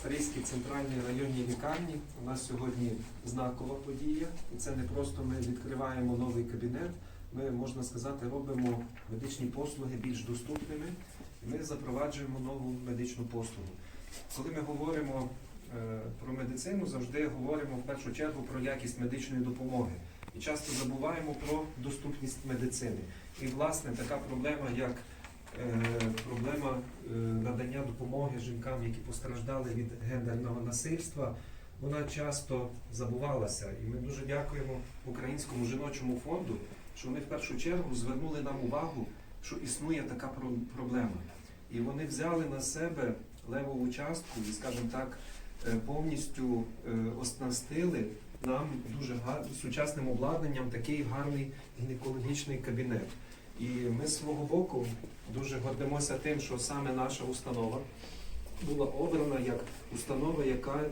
Старійській центральній районній лікарні. У нас сьогодні знакова подія, і це не просто ми відкриваємо новий кабінет. Ми, можна сказати, робимо медичні послуги більш доступними. і Ми запроваджуємо нову медичну послугу. Коли ми говоримо е, про медицину, завжди говоримо в першу чергу про якість медичної допомоги. І часто забуваємо про доступність медицини. І, власне, така проблема, як проблема е, надання допомоги жінкам, які постраждали від гендерного насильства, вона часто забувалася. І ми дуже дякуємо Українському жіночому фонду, що вони в першу чергу звернули нам увагу, що існує така проблема. І вони взяли на себе левову частку і, скажімо так, е, повністю е, оснастили нам дуже гар... сучасним обладнанням такий гарний гінекологічний кабінет. І ми з свого боку дуже гордимося тим, що саме наша установа була обрана як установа, яка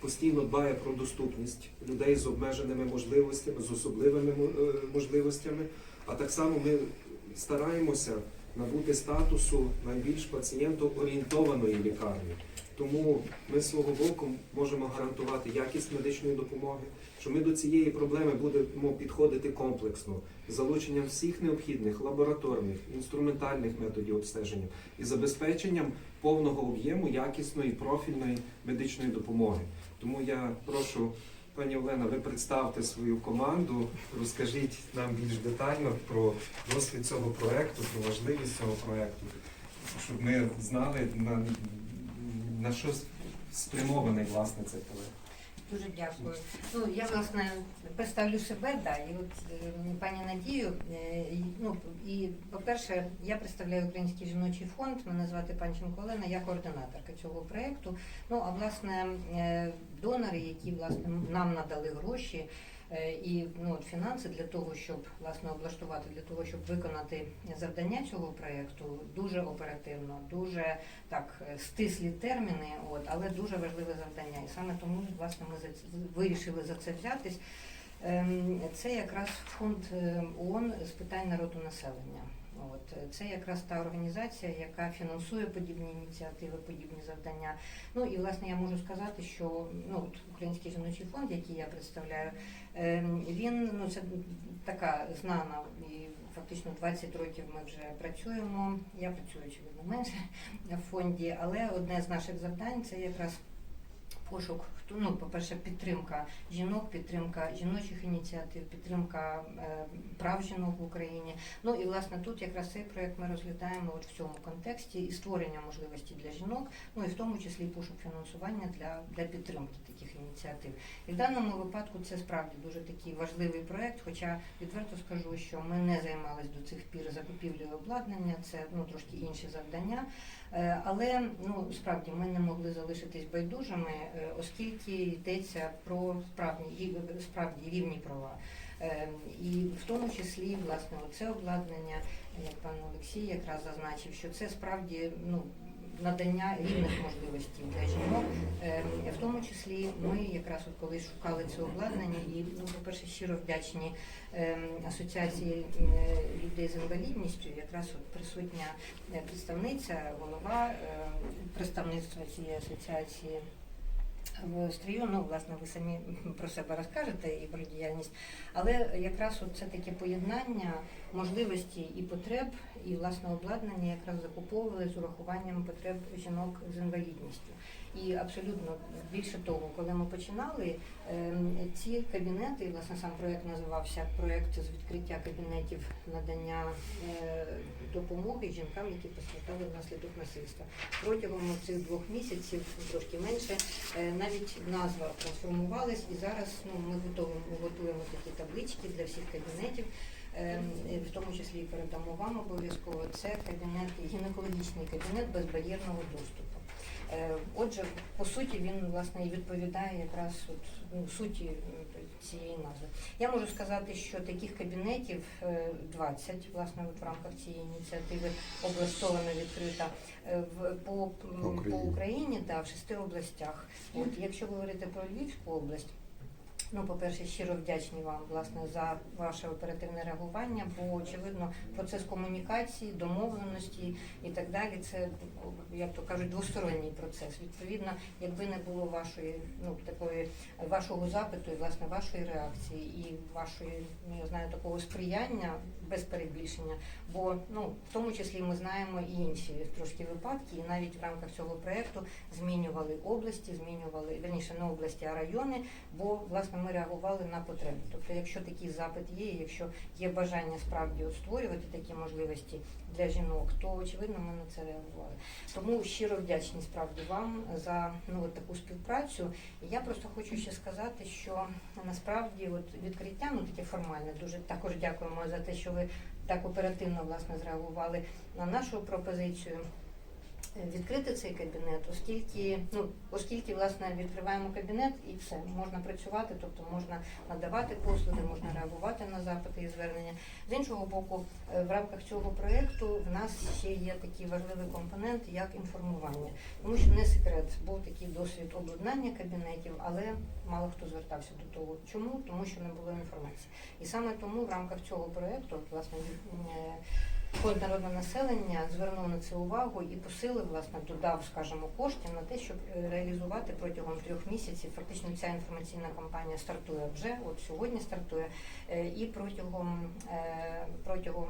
постійно дбає про доступність людей з обмеженими можливостями, з особливими е, можливостями. А так само ми стараємося набути статусу найбільш пацієнтоорієнтованої лікарні. Тому ми з свого боку можемо гарантувати якість медичної допомоги, що ми до цієї проблеми будемо підходити комплексно з залученням всіх необхідних лабораторних, інструментальних методів обстеження і забезпеченням повного об'єму якісної профільної медичної допомоги. Тому я прошу, пані Олена, ви представте свою команду, розкажіть нам більш детально про досвід цього проекту, про важливість цього проекту, щоб ми знали на, на що спрямований власне цей проект. Дуже дякую. Ну я власне представлю себе, да, і от пані Надію. е, Ну і по-перше, я представляю Український жіночий фонд. Мене звати Панченко Олена, я координаторка цього проєкту. Ну а власне е, донори, які власне нам надали гроші. Е, І ну, фінанси для того, щоб власне облаштувати, для того, щоб виконати завдання цього проєкту, дуже оперативно, дуже так е, стислі терміни, от але дуже важливе завдання. І саме тому власне ми вирішили за це взятись. Ем, Це якраз фонд е, ООН з питань народу населення. От е, це якраз та організація, яка фінансує подібні ініціативи, подібні завдання. Ну і власне я можу сказати, що ну от Український жіночий фонд, який я представляю, ем, він ну це така знана і фактично 20 років ми вже працюємо. Я працюю очевидно менше в фонді, але одне з наших завдань це якраз пошук. Ну, по-перше, підтримка жінок, підтримка жіночих ініціатив, підтримка е, прав жінок в Україні. Ну і власне тут якраз цей проект ми розглядаємо от в цьому контексті і створення можливості для жінок, ну і в тому числі пошук фінансування для, для підтримки таких ініціатив. І в даному випадку це справді дуже такий важливий проект. Хоча відверто скажу, що ми не займалися до цих пір закупівлею обладнання, це ну трошки інші завдання. Е, Але ну справді ми не могли залишитись байдужими, е, оскільки йдеться про справді і справді рівні права. Е, І в тому числі власне це обладнання, як пан Олексій якраз зазначив, що це справді ну. Надання рівних можливостей для жінок, Е, в тому числі ми якраз от коли шукали це обладнання, і ну, по-перше, щиро вдячні ем, асоціації людей з інвалідністю, якраз от присутня е, представниця, голова е, представництва цієї асоціації. Стрію, ну, власне, ви самі про себе розкажете і про діяльність, але якраз от це таке поєднання можливості і потреб, і власне обладнання якраз закуповували з урахуванням потреб жінок з інвалідністю. І абсолютно більше того, коли ми починали, ем, ці кабінети, власне, сам проект називався проект з відкриття кабінетів надання е, допомоги жінкам, які постраждали внаслідок насильства. Протягом цих двох місяців, трошки менше, е, навіть назва трансформувалась, і зараз ну, ми готовимо, готуємо такі таблички для всіх кабінетів. Ем, В тому числі передамо вам обов'язково це кабінет, гінекологічний кабінет безбар'єрного доступу. Е, Отже, по суті, він власне і відповідає якраз от, ну, суті е, цієї назви. Я можу сказати, що таких кабінетів е, 20, власне, от в рамках цієї ініціативи облаштована відкрита е, в по, по Україні та в шести областях. От якщо говорити про Львівську область. Ну, по-перше, щиро вдячні вам власне за ваше оперативне реагування, бо очевидно процес комунікації, домовленості і так далі. Це як то кажуть, двосторонній процес. Відповідно, якби не було вашої ну такої вашого запиту і власне вашої реакції і вашої, ну я знаю, такого сприяння без перебільшення. Бо ну в тому числі ми знаємо і інші трошки випадки, і навіть в рамках цього проекту змінювали області, змінювали верніше не області, а райони, бо власне ми реагували на потреби. Тобто, якщо такий запит є, якщо є бажання справді створювати такі можливості для жінок, то очевидно ми на це реагували. Тому щиро вдячні справді вам за ну от таку співпрацю. І я просто хочу ще сказати, що насправді от відкриття, ну таке формальне, дуже також дякуємо за те, що ви так оперативно власне зреагували на нашу пропозицію. Відкрити цей кабінет, оскільки ну оскільки власне відкриваємо кабінет і все можна працювати, тобто можна надавати послуги, можна реагувати на запити і звернення. З іншого боку, е, в рамках цього проєкту в нас ще є такий важливий компонент, як інформування, тому що не секрет, був такий досвід обладнання кабінетів, але мало хто звертався до того. Чому? Тому що не було інформації. І саме тому в рамках цього проєкту, власне, е, Фонд народного населення звернув на це увагу і посилив, власне, додав, скажімо, коштів на те, щоб е, реалізувати протягом трьох місяців. Фактично ця інформаційна кампанія стартує вже, от сьогодні стартує, е, і протягом е, протягом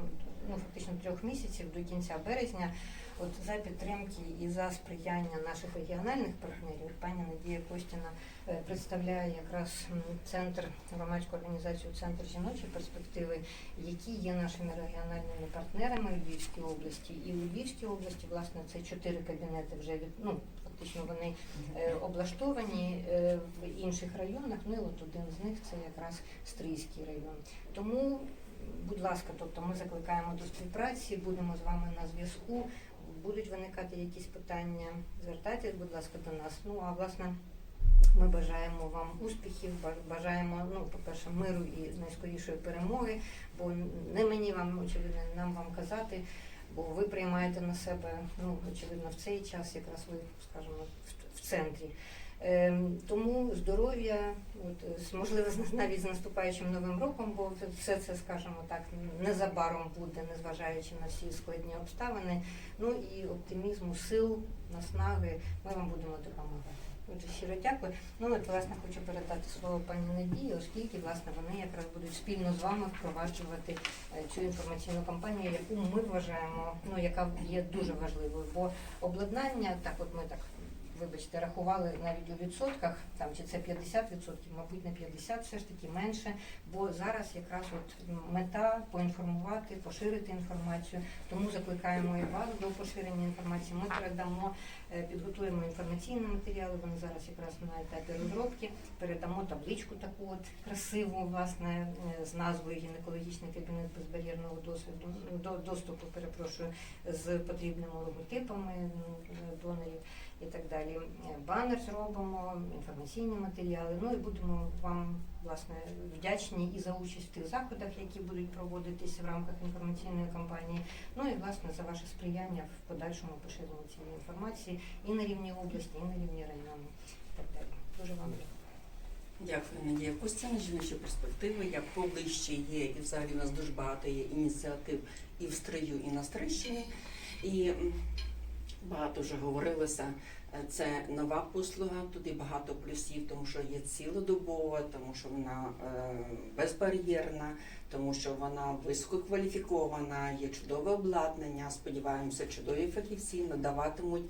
ну фактично трьох місяців до кінця березня. От за підтримки і за сприяння наших регіональних партнерів, пані Надія Костіна е, представляє якраз центр громадську організацію Центр жіночої перспективи, які є нашими регіональними партнерами у Львівській області. І у Львівській області, власне, це чотири кабінети вже від ну фактично вони е, облаштовані е, в інших районах. Ну і от один з них це якраз Стрийський район. Тому, будь ласка, тобто ми закликаємо до співпраці, будемо з вами на зв'язку. Будуть виникати якісь питання, звертайтесь, будь ласка, до нас. Ну а власне. Ми бажаємо вам успіхів, бажаємо, ну, по-перше, миру і найскорішої перемоги, бо не мені вам, очевидно, нам вам казати, бо ви приймаєте на себе, ну, очевидно, в цей час якраз ви, скажімо, в, центрі. Ем, тому здоров'я, от, можливо, навіть з наступаючим новим роком, бо все це, скажімо так, незабаром буде, незважаючи на всі складні обставини. Ну і оптимізму, сил, наснаги, ми вам будемо допомагати. Отже, щиро дякую. Ну от власне хочу передати слово пані Надії, оскільки власне вони якраз будуть спільно з вами впроваджувати е, цю інформаційну кампанію, яку ми вважаємо, ну яка є дуже важливою. Бо обладнання, так от ми так. Вибачте, рахували навіть у відсотках, там чи це 50%, мабуть, не 50, все ж таки менше. Бо зараз якраз от мета поінформувати, поширити інформацію. Тому закликаємо і вас до поширення інформації. Ми передамо, підготуємо інформаційні матеріали. Вони зараз якраз на етапі розробки. Передамо табличку таку от красиву, власне, е, з назвою гінекологічний кабінет безбар'єрного досвіду до доступу, перепрошую, з потрібними логотипами е, донорів і так далі. Е, Банер зробимо, інформаційні матеріали. Ну і будемо вам власне вдячні і за участь в тих заходах, які будуть проводитися в рамках інформаційної кампанії. Ну і власне за ваше сприяння в подальшому поширенні цієї інформації і на рівні області, і на рівні району. Так далі. Дуже вам дякую. Дякую, Надія Костяна. Жіночі перспективи. Як поближче є, і взагалі у нас дуже багато є ініціатив і в Стрию, і на Стрищині. І багато вже говорилося. Е, Це нова послуга, туди багато плюсів, тому що є цілодобова, тому що вона е, безбар'єрна, тому що вона висококваліфікована, є чудове обладнання. Сподіваємося, чудові фахівці надаватимуть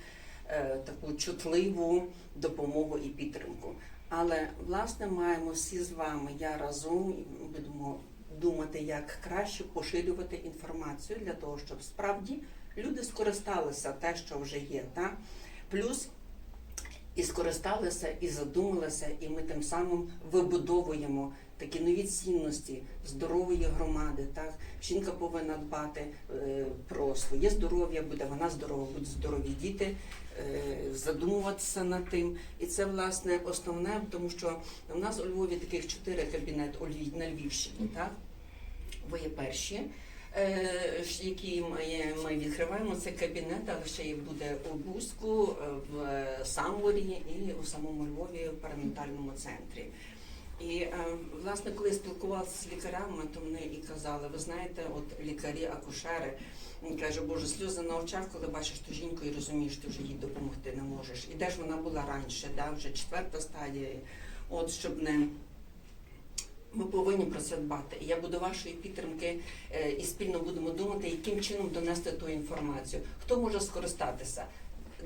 е, таку чутливу допомогу і підтримку. Але власне маємо всі з вами, я разом будемо думати, як краще поширювати інформацію для того, щоб справді люди скористалися те, що вже є. Так? Плюс і скористалися, і задумалися, і ми тим самим вибудовуємо такі нові цінності здорової громади. Так? Жінка повинна дбати е, про своє здоров'я, буде вона здорова, будуть здорові діти, е, задумуватися над тим. І це власне основне, тому що у нас у Львові таких чотири Львів- на Львівщині. Так? Ви є перші. Е, Які ми, ми відкриваємо це кабінет, але ще й буде у Бузьку, е, в Самворі і у самому Львові в перинатальному центрі. І е, власне, коли спілкувалася з лікарями, то вони і казали, ви знаєте, от лікарі, акушери, він каже, боже, сльози на очах, коли бачиш ту жінку і розумієш, ти вже їй допомогти не можеш. І де ж вона була раніше, да, вже четверта стадія. От щоб не ми повинні про це дбати. Я буду вашої підтримки е, і спільно будемо думати, яким чином донести ту інформацію. Хто може скористатися,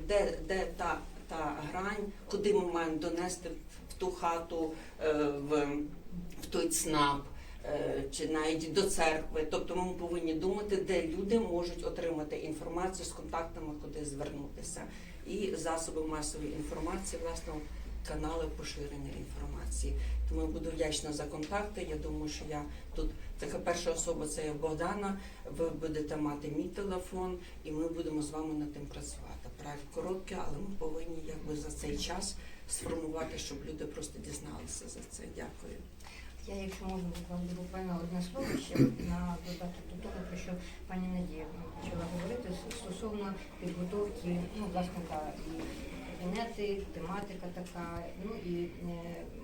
де, де та, та грань, куди ми маємо донести в ту хату, е, в, в той ЦНАП. е, Чи навіть до церкви, тобто ми повинні думати, де люди можуть отримати інформацію з контактами, куди звернутися, і засоби масової інформації, власне, канали поширення інформації. Тому я буду вдячна за контакти. Я думаю, що я тут така перша особа це є Богдана. Ви будете мати мій телефон, і ми будемо з вами над тим працювати. Проект короткий, але ми повинні якби за цей час сформувати, щоб люди просто дізналися за це. Дякую. Я, якщо можна, вам буквально одне слово ще на додаток до того, про що пані Надія почала говорити стосовно підготовки, ну, власне, та, і кабінети, тематика така. Ну і е,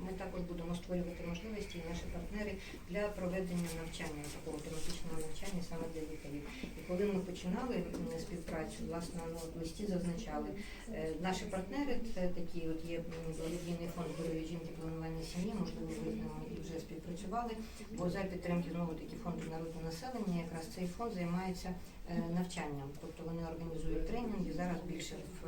ми також будемо створювати можливості, і наші партнери для проведення навчання, такого тематичного навчання саме для лікарів. І коли ми починали співпрацю, власне, ну, в листі зазначали, е, наші партнери це такі, от є благодійний фонд здоров'я жінки планування сім'ї, можливо, ви з ними і вже співпрацювали, бо за підтримки знову таки фонду народу населення, якраз цей фонд займається навчанням, тобто вони організують тренінги зараз більше в,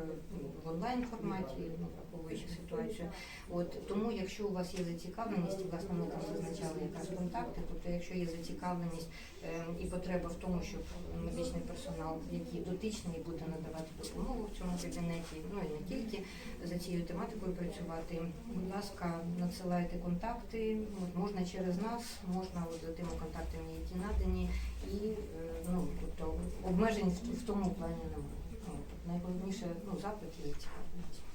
в онлайн форматі, ну, враховуючи ситуацію. От тому, якщо у вас є зацікавленість, власне, ми там зазначали якраз контакти, тобто, якщо є зацікавленість е, і потреба в тому, щоб медичний персонал, який дотичний, буде надавати допомогу в цьому кабінеті, ну і не тільки за цією тематикою працювати. Будь ласка, надсилайте контакти. Можна через нас, можна от за тими контактами, які надані, і е, ну тобто обмежень в, тому плані немає. Ну, найголовніше ну запит і цікавість.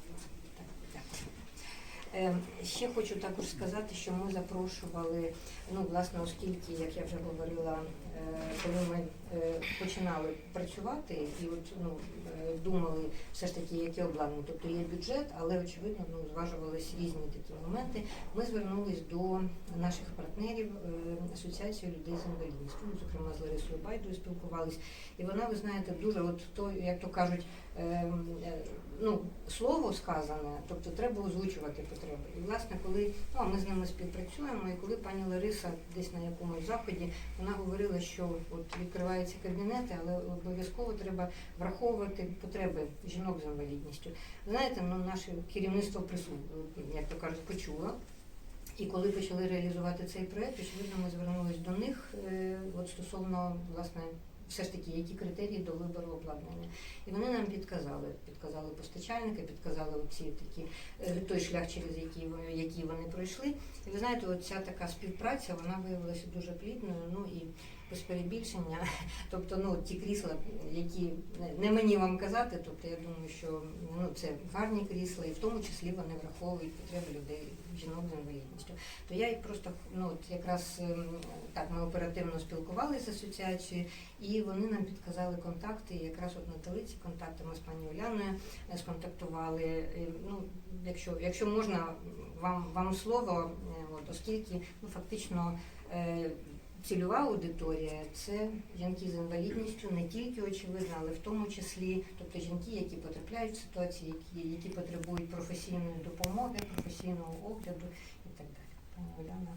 Так, дякую. Е, Ще хочу також сказати, що ми запрошували, ну власне, оскільки, як я вже говорила, е, коли ми е, починали працювати і от ну е, думали все ж таки, яке обладнання, тобто є бюджет, але очевидно ну зважувалися різні такі моменти. Ми звернулись до наших партнерів Асоціації людей з інвалідністю, ну, зокрема з Ларисою Байдою спілкувались, і вона, ви знаєте, дуже от то, як то кажуть. Ну, слово сказане, тобто треба озвучувати потреби. І власне, коли ну, ми з ними співпрацюємо, і коли пані Лариса десь на якомусь заході вона говорила, що от відкриваються кабінети, але обов'язково треба враховувати потреби жінок з інвалідністю. Знаєте, ну наше керівництво присутнє, як то кажуть, почуло. І коли почали реалізувати цей проект, очевидно, ми звернулись до них е, от стосовно власне все ж таки, які критерії до вибору обладнання. І вони нам підказали, підказали постачальники, підказали оці такі е, той шлях, через який вони, який вони пройшли. І ви знаєте, оця така співпраця вона виявилася дуже плідною. Ну і без перебільшення, тобто, ну ті крісла, які не мені вам казати, тобто я думаю, що ну це гарні крісла, і в тому числі вони враховують потреби людей, жінок з інвалідністю. То я їх просто ну от якраз ем, так ми оперативно спілкувалися з асоціацією, і вони нам підказали контакти. І якраз от на телиці контакти ми з пані Уляною е, сконтактували. Е, Ну, якщо, якщо можна, вам, вам слово, е, от, оскільки ну, фактично цільова аудиторія це жінки з інвалідністю, не тільки очевидно, але в тому числі, тобто жінки, які потрапляють в ситуації, які, які потребують професійної допомоги, професійного огляду і так далі. Пані Уляна,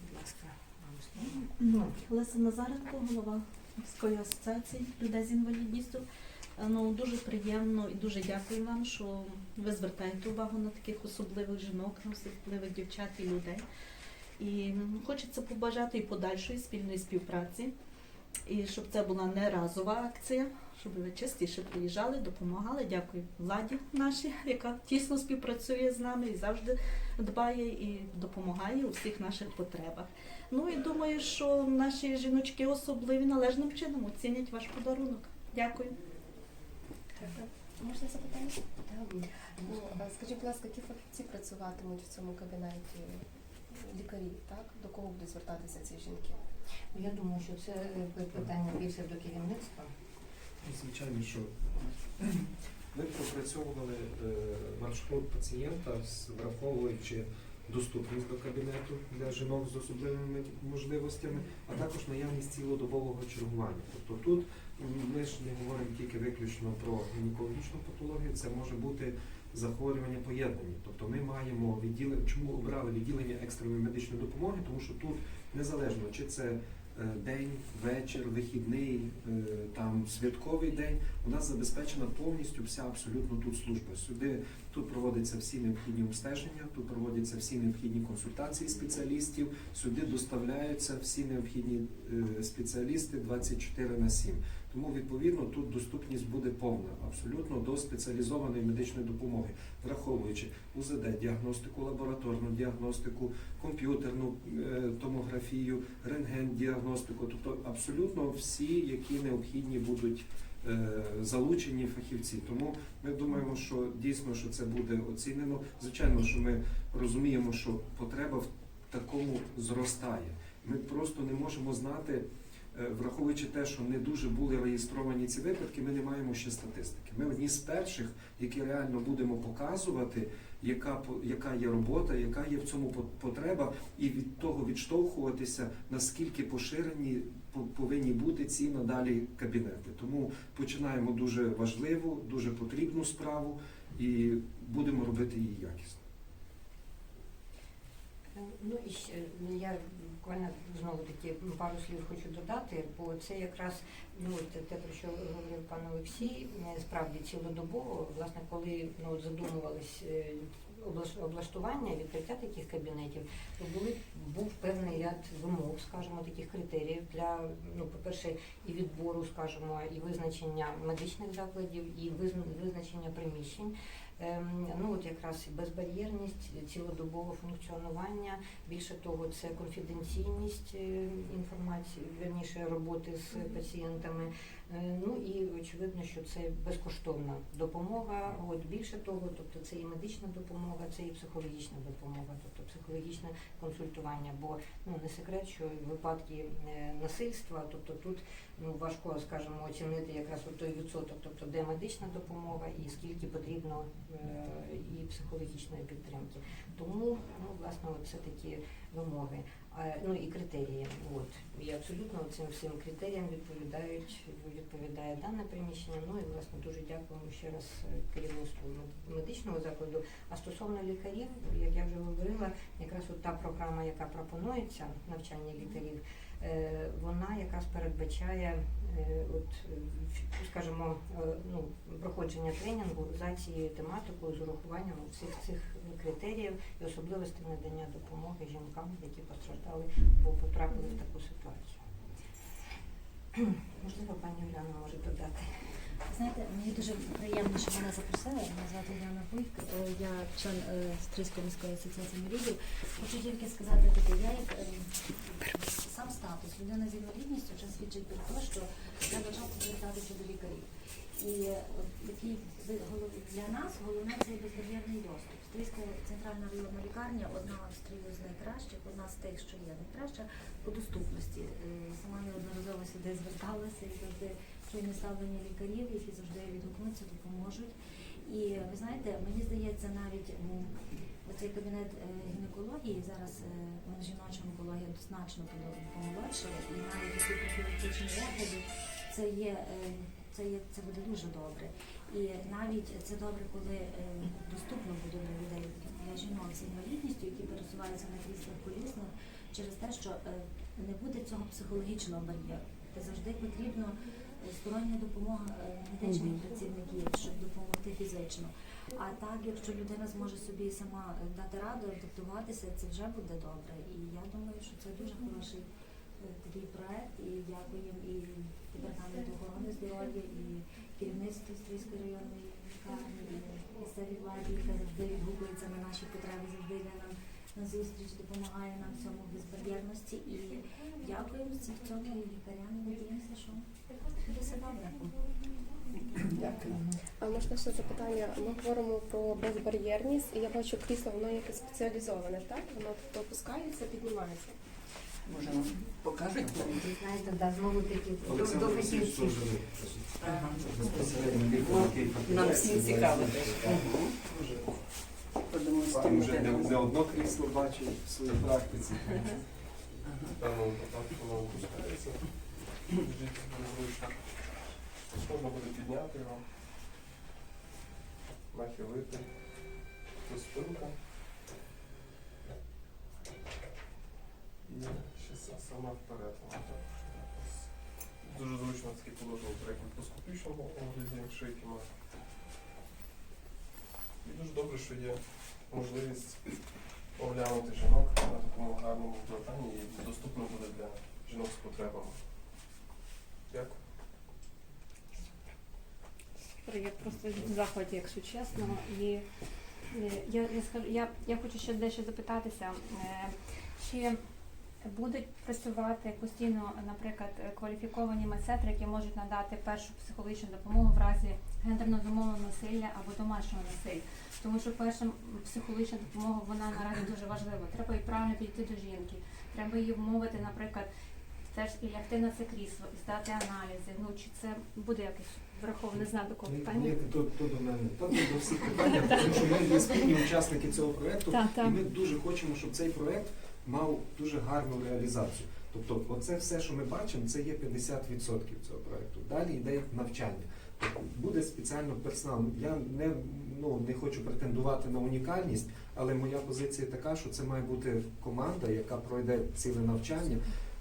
будь ласка, вам слово. Ну, Леся Назаренко, голова міської асоціації людей з інвалідністю. Е, Ну, дуже приємно і дуже дякую вам, що ви звертаєте увагу на таких особливих жінок, на особливих дівчат і людей. І хочеться побажати і подальшої спільної співпраці, і щоб це була не разова акція, щоб ви частіше приїжджали, допомагали. Дякую владі нашій, яка тісно співпрацює з нами і завжди дбає і допомагає у всіх наших потребах. Ну і думаю, що наші жіночки особливі належним чином оцінять ваш подарунок. Дякую. Можна запитання? Ну, скажіть, будь ласка, які фахівці працюватимуть в цьому кабінеті? Лікарі, так? До кого будуть звертатися ці жінки? Я думаю, що це е, питання більше до керівництва. Звичайно, що ми пропрацьовували е, маршрут пацієнта, враховуючи доступність до кабінету для жінок з особливими можливостями, а також наявність цілодобового чергування. Тобто тут ми ж не говоримо тільки виключно про гінекологічну патологію, це може бути захворювання поєднані. Тобто ми маємо відділення, чому обрали відділення екстреної медичної допомоги, тому що тут незалежно чи це е, день, вечір, вихідний, е, там святковий день, у нас забезпечена повністю вся абсолютно тут служба. Сюди тут проводяться всі необхідні обстеження, тут проводяться всі необхідні консультації спеціалістів, сюди доставляються всі необхідні е, спеціалісти 24 на 7. Тому відповідно тут доступність буде повна абсолютно до спеціалізованої медичної допомоги, враховуючи УЗД, діагностику, лабораторну діагностику, комп'ютерну е, томографію, рентген-діагностику, тобто абсолютно всі, які необхідні будуть е, залучені фахівці. Тому ми думаємо, що дійсно що це буде оцінено. Звичайно, що ми розуміємо, що потреба в такому зростає. Ми просто не можемо знати. Е, Враховуючи те, що не дуже були реєстровані ці випадки, ми не маємо ще статистики. Ми одні з перших, які реально будемо показувати, яка яка є робота, яка є в цьому потреба, і від того відштовхуватися, наскільки поширені повинні бути ці надалі кабінети. Тому починаємо дуже важливу, дуже потрібну справу і будемо робити її якісно. Ну і ще ну, я буквально знову таки пару слів хочу додати, бо це якраз ну те, про що говорив пан Олексій, е, справді цілодобово, власне, коли ну задумувались е, облаштування, відкриття таких кабінетів, то були був певний ряд вимог, скажімо, таких критеріїв для ну, по-перше, і відбору, скажімо, і визначення медичних закладів, і визначення приміщень. Ем, Ну от якраз і безбар'єрність, цілодобове функціонування. Більше того, це конфіденційність е, інформації, верніше роботи з пацієнтами. Е, Ну і очевидно, що це безкоштовна допомога. От більше того, тобто це і медична допомога, це і психологічна допомога, тобто психологічне консультування. Бо ну не секрет, що випадки е, насильства, тобто тут ну важко, скажімо, оцінити якраз от той відсоток, тобто де медична допомога і скільки потрібно е, і психологічної підтримки. Тому ну власне це такі вимоги. Ну і критерії. От і абсолютно цим всім критеріям відповідають відповідає дане приміщення. Ну і власне дуже дякуємо ще раз е, керівництву мед- медичного закладу. А стосовно лікарів, як я вже говорила, якраз от та програма, яка пропонується навчання лікарів, вона якраз передбачає е, от, е, скажімо, е, ну, проходження тренінгу за цією тематикою з урахуванням всіх цих критеріїв і особливостей надання допомоги жінкам, які постраждали або потрапили в таку ситуацію. Можливо, пані Уляна може додати. Знаєте, мені дуже приємно, що мене запросили. Мене звати Яна Буйк. Е, Я член е, Стрийської міської асоціації інвалідів. Хочу тільки сказати таке, я як е, сам статус людина з інвалідністю вже свідчить про те, що треба часто звертатися до лікарів. І е, такий ви- для нас головне це безбар'єрний доступ. Стрийська центральна районна лікарня одна в стрію з найкращих, одна з тих, що є найкраща по доступності. Е, Сама неодноразово сюди зверталася і завжди чуйне ставлення лікарів, які завжди відгукнуться, допоможуть. І ви знаєте, мені здається, навіть оцей кабінет е, гінекології зараз е, жіноча онкологія значно помолодшала, і навіть ці профілактичні огляди, це є, е, це є це буде дуже добре. І навіть це добре, коли е, доступно буде для людей для жінок з інвалідністю, які пересуваються на кріслах колісних, через те, що е, не буде цього психологічного бар'єру. Завжди потрібно стороння допомога медичних працівників, щоб допомогти фізично. А так, якщо людина зможе собі сама дати раду, адаптуватися, це вже буде добре. І я думаю, що це дуже хороший е, такий проект. І дякуємо і департаменту охорони здоров'я, і керівництву Стрийської районної лікарні, і місцевій владі, яка завжди відгукується на наші потреби, завжди йде нам на зустріч, допомагає нам в цьому безбар'єрності. І дякуємо в цьому лікарям. Надіємося, що буде все добре. Дякую. А можна ще запитання? Ми говоримо про безбар'єрність, і я бачу крісло, воно якесь спеціалізоване, так? Воно тобто опускається, піднімається. Може, нам покажуть? Знаєте, да, знову таки до, фахівців. Нам всім цікаво теж. Пан вже не, не одно крісло бачив в своїй практиці. В даному воно опускається. Можна буде підняти його, нахилити. Тут спинка. І ще сама вперед. Дуже зручно таке положення при мікроскопічному огляді шийки має. І дуже добре, що є можливість оглянути жінок на такому гарному згортанні і доступно буде для жінок з потребами. Дякую. Я просто в захваті, якщо чесно. І е, я, я скажу, я, я хочу ще дещо запитатися. Е, Чи будуть працювати постійно, наприклад, кваліфіковані медсестри, які можуть надати першу психологічну допомогу в разі гендерно зумовленого насилля або домашнього насилля? Тому що перша психологічна допомога вона наразі дуже важлива. Треба і правильно підійти до жінки, треба її вмовити, наприклад, теж і лягти на це крісло, і здати аналізи. Ну чи це буде якось враховано? Не знаю до кого питання. ні, то, то до мене. Та то до всіх питань, тому що ми є спільні учасники цього проєкту, Так, і ми дуже хочемо, щоб цей проєкт мав дуже гарну реалізацію. Тобто, оце все, що ми бачимо, це є 50% цього проєкту. Далі йде навчання. Тобто буде спеціально персонал. Я не, ну, не хочу претендувати на унікальність, але моя позиція така, що це має бути команда, яка пройде ціле навчання.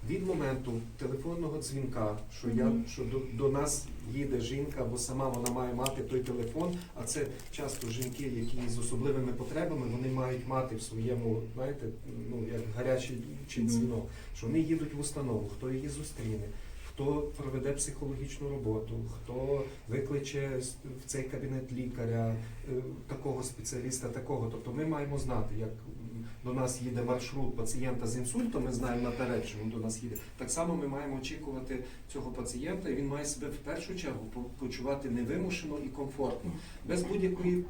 Від моменту телефонного дзвінка, що я що до, до нас їде жінка, або сама вона має мати той телефон. А це часто жінки, які з особливими потребами, вони мають мати в своєму, знаєте, ну як гарячий чи дзвінок, що вони їдуть в установу, хто її зустріне. Хто проведе психологічну роботу, хто викличе в цей кабінет лікаря, е, такого спеціаліста, такого. Тобто ми маємо знати, як до нас їде маршрут пацієнта з інсультом, ми знаємо наперед, що він до нас їде. Так само ми маємо очікувати цього пацієнта, і він має себе в першу чергу почувати невимушено і комфортно, без будь-якої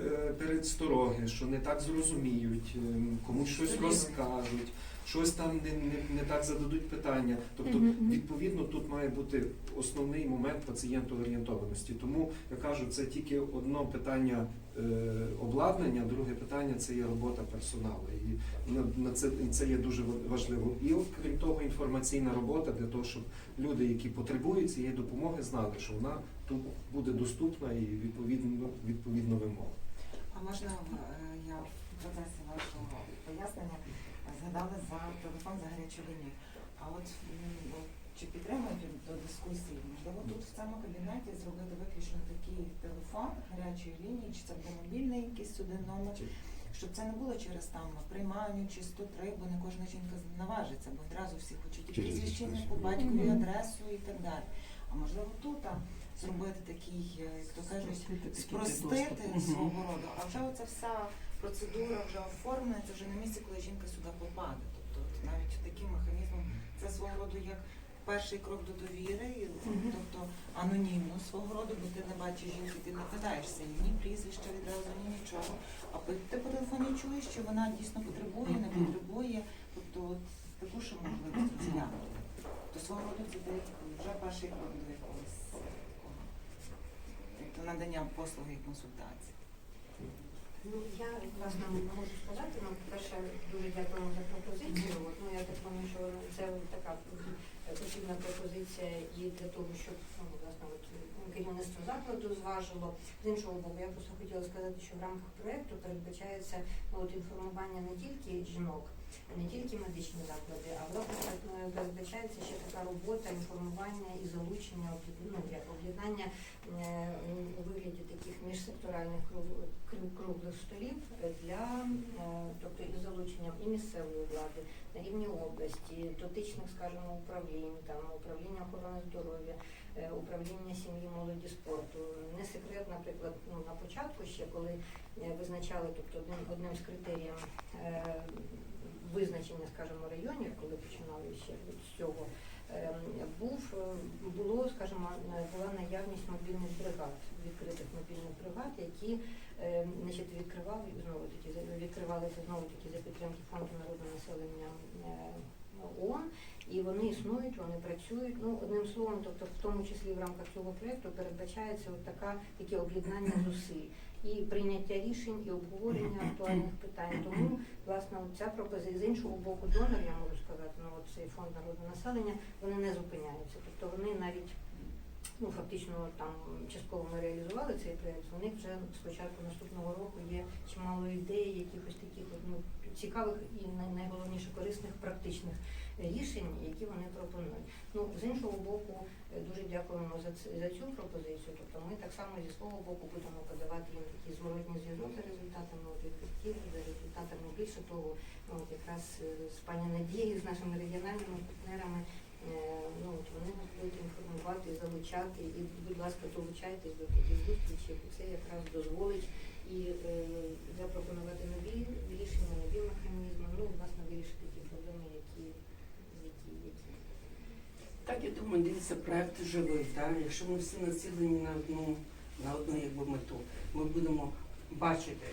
е, передстороги, що не так зрозуміють, ем, комусь щось розкажуть. Щось там не, не, не так зададуть питання. Тобто, відповідно, тут має бути основний момент пацієнтоорієнтованості. Тому я кажу, це тільки одно питання обладнання, друге питання це є робота персоналу. І на, це, і це є дуже важливо. І окрім того, інформаційна робота для того, щоб люди, які потребують цієї допомоги, знали, що вона тут буде доступна і відповідно відповідно вимог. А можна е, я в процесі вашого пояснення згадала за телефон за гарячу лінію. А от чи підтримуєте до дискусії? Можливо, тут в цьому кабінеті зробити виключно такий телефон гарячої лінії, чи це буде мобільний якийсь один номер, щоб це не було через там приймальню чи 103, бо не кожна жінка наважиться, бо одразу всі хочуть і прізвище по батькові адресу і так далі. А можливо тут а, зробити такий, е, як то кажуть, спростити свого роду, а вже оця вся процедура вже оформлена, це вже на місці, коли жінка сюди попаде. Тобто навіть таким механізмом це свого роду як перший крок до довіри, і, тобто анонімно свого роду, бо ти не бачиш жінки, ти не питаєшся ні прізвища відразу, ні нічого. А ти по телефоні чуєш, що вона дійсно потребує, не потребує. Тобто от таку ще можливість розглянути. То свого роду це вже перший крок до якогось такого тобто надання послуги і консультації. Ну, я власне можу сказати, ну, по-перше, дуже дякуємо за пропозицію. От, Ну, я так думаю, що це така потрібна пропозиція і для того, щоб ну, власне, от, ну, керівництво закладу зважило. З іншого боку, я просто хотіла сказати, що в рамках проєкту передбачається ну, от, інформування не тільки жінок, не тільки медичні заклади, а передбачається ще така робота інформування і залучення ну, як об'єднання е, у вигляді таких міжсекторальних круглих столів для е, тобто із залученням і місцевої влади на рівні області, дотичних, скажімо, управлінь, там управління охорони здоров'я, е, управління сім'ї, молоді, спорту. Не секрет, наприклад, ну на початку ще коли визначали, тобто одним одним з критеріїв визначення, скажімо, районів, коли починали ще з цього. Ем, Був е, було, скажімо, була наявність мобільних бригад, відкритих мобільних бригад, які е, значить, відкривали знову таки відкривалися знову таки за підтримки фонду народного населення е, ООН, і вони існують, вони працюють. Ну одним словом, тобто в тому числі в рамках цього проєкту передбачається от така таке об'єднання зусиль. І прийняття рішень, і обговорення актуальних питань. Тому власне ця пропозиція з іншого боку, донор, я можу сказати, ну от цей фонд народного населення, вони не зупиняються. Тобто вони навіть ну фактично там частково ми реалізували цей проєкт. У них вже з початку наступного року є чимало ідей, якихось таких ну, цікавих і найголовніше корисних практичних рішень, які вони пропонують. Ну з іншого боку, е, дуже дякуємо за за цю пропозицію. Тобто ми так само зі свого боку будемо подавати їм такі зворотні зв'язок за результатами от, за результатами більше того, ну, от якраз е, з пані Надією, з нашими регіональними партнерами. Е, Ну, от вони нас будуть інформувати, залучати, і, будь ласка, долучайтесь до таких зустрічей, бо це якраз дозволить і е, запропонувати нові рішення, нові механізми, ну, власне, вирішити ті проблеми, які, які, які. Так, я думаю, дивіться, проект живий. Так? Якщо ми всі націлені на одну, на одну якби, мету, ми будемо бачити,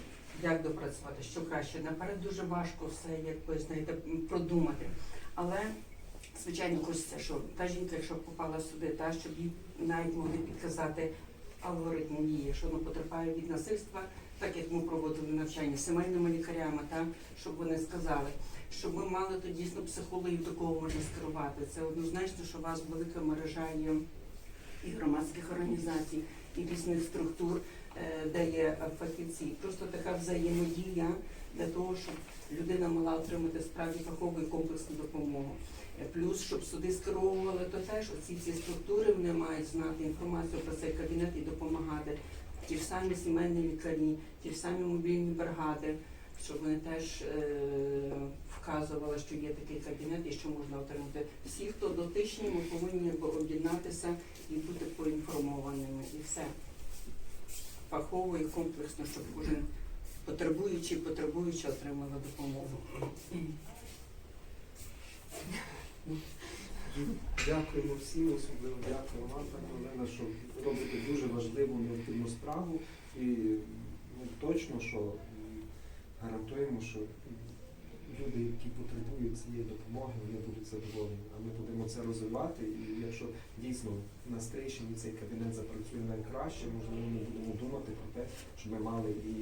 як допрацювати, що краще. Наперед дуже важко все, якби знаєте, продумати. Але звичайно хочеться, що та жінка, якщо попала сюди, та щоб їй навіть могли підказати алгоритм дії, що вона потерпає від насильства, так як ми проводили навчання сімейними лікарями, так, щоб вони сказали щоб ми мали то дійсно психологів, до кого можна скерувати. Це однозначно, що у вас велика мережа є і громадських організацій, і різних структур, е, де є фахівці. Просто така взаємодія для того, щоб людина могла отримати справді фахову і комплексну допомогу. Е, Плюс, щоб суди скеровували, то теж оці всі структури вони мають знати інформацію про цей кабінет і допомагати. Ті ж самі сімейні лікарі, ті ж самі мобільні бригади, щоб вони теж е, вказували, що є такий кабінет і що можна отримати. Всі, хто дотичні, ми повинні об'єднатися і бути поінформованими. І все. Фахово і комплексно, щоб кожен потребуючий, потребуючи отримали допомогу. Дякуємо всім, особливо дякую вам, пані Олена, що робите дуже важливу необхідну справу. І ну, точно, що гарантуємо, що люди, які потребують цієї допомоги, вони будуть задоволені. А ми будемо це розвивати. І якщо дійсно на Стрийщині цей кабінет запрацює найкраще, можливо, ми будемо думати про те, що ми мали і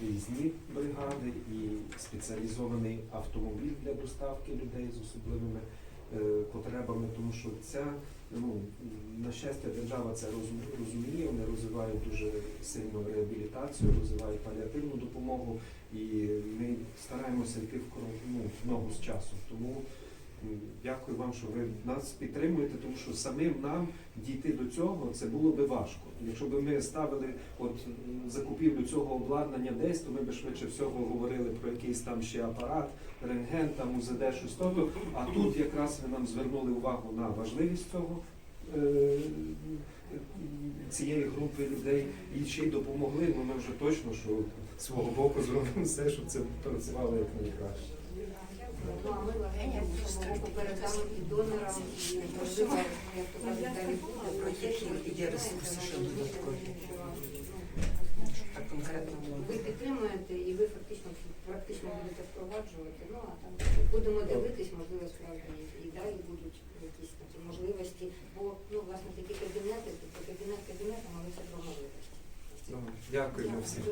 виїзні бригади, і спеціалізований автомобіль для доставки людей з особливими е, потребами, тому що ця, ну, на щастя, держава це розум- розуміє, вони розвивають дуже сильно реабілітацію, розвивають паліативну допомогу, і ми стараємося йти в ну, ногу з часом. Тому дякую вам, що ви нас підтримуєте, тому що самим нам дійти до цього це було би важко. Якщо б ми ставили от закупівлю цього обладнання десь, то ми б швидше всього говорили про якийсь там ще апарат, рентген, там УЗД, щось того. А тут якраз ви нам звернули увагу на важливість цього. Цієї групи людей і ще й допомогли, ну ми вже точно, що свого боку зробимо все, щоб це працювало як найкраще. Ну, а ми з свого і донорам, і можливо, буде Про які є ресурси ще додаткові? Ну, Так конкретно. Ви підтримуєте і ви фактично практично будете впроваджувати. Ну а там будемо дивитись, можливо, справді і далі будуть якісь такі можливості. Бо ну власне такі кабінети, тобто кабінет кабінетом, але це домовилися. Ну, Дякуємо всім.